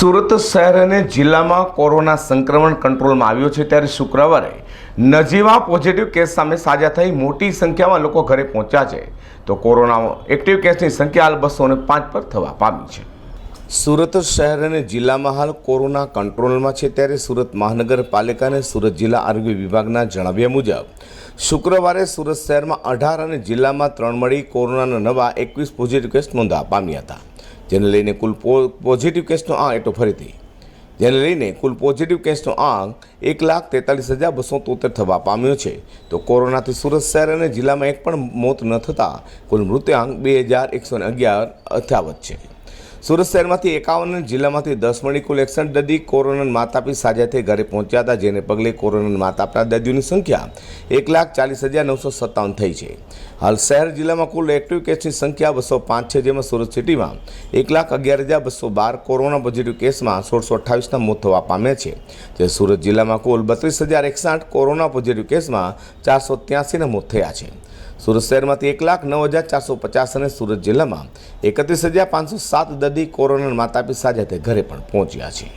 સુરત શહેર અને જિલ્લામાં કોરોના સંક્રમણ કંટ્રોલમાં આવ્યો છે ત્યારે શુક્રવારે નજીવા પોઝિટિવ કેસ સામે સાજા થઈ મોટી સંખ્યામાં લોકો ઘરે પહોંચ્યા છે. તો કોરોના એક્ટિવ કેસની સંખ્યા હાલ બસો પાંચ પર થવા પામી છે. સુરત શહેર અને જિલ્લામાં હાલ કોરોના કંટ્રોલમાં છે ત્યારે સુરત મહાનગરપાલિકા અને સુરત જિલ્લા આરોગ્ય વિભાગના જણાવ્યા મુજબ, શુક્રવારે સુરત શહેરમાં અઢાર અને જિલ્લામાં ત્રણ મળી કોરોનાના નવા એકવીસ પોઝિટિવ કેસ નોંધવા પામ્યા હતા. જેને લઈને કુલ પોઝિટિવ કેસનો આંક એટલો ફરીથી. જેને લઈને કુલ પોઝિટિવ કેસનો આંક એક લાખ તેતાલીસ હજાર બસો તોતેર થવા પામ્યો છે. તો કોરોનાથી સુરત શહેર અને જિલ્લામાં એક પણ મોત ન થતાં કુલ મૃત્યુઆંક બે હજાર એકસો અગિયાર અથાવત છે. સુરત શહેરમાંથી એકાવન, જિલ્લામાંથી દસ મળી કુલ એકસઠ દર્દી કોરોનાના માતાપી સાજા થઈ ઘરે પહોંચ્યા હતા, જેને પગલે કોરોનાના માતાપના દર્દીઓની સંખ્યા એક લાખ ચાલીસ હજાર નવસો સત્તાવન થઈ છે. હાલ શહેર જિલ્લામાં કુલ એક્ટિવ કેસની સંખ્યા બસો પાંચ છે, જેમાં સુરત સિટીમાં એક લાખ અગિયાર હજાર બસો બાર કોરોના પોઝિટિવ કેસમાં સોળસો અઠ્ઠાવીસના મોત થવા પામ્યા છે. જે સુરત જિલ્લામાં કુલ બત્રીસ હજાર એકસાઠ કોરોના પોઝિટિવ કેસમાં ચારસો ત્યાસીના મોત થયા છે. સુરત શહેરમાંથી એક લાખ નવ હજાર ચારસો પચાસ અને સુરત જિલ્લામાં એકત્રીસ હજાર પાંચસો સાત દર્દી કોરોના માતાપિતા સાથે ઘરે પણ પહોંચ્યા છે.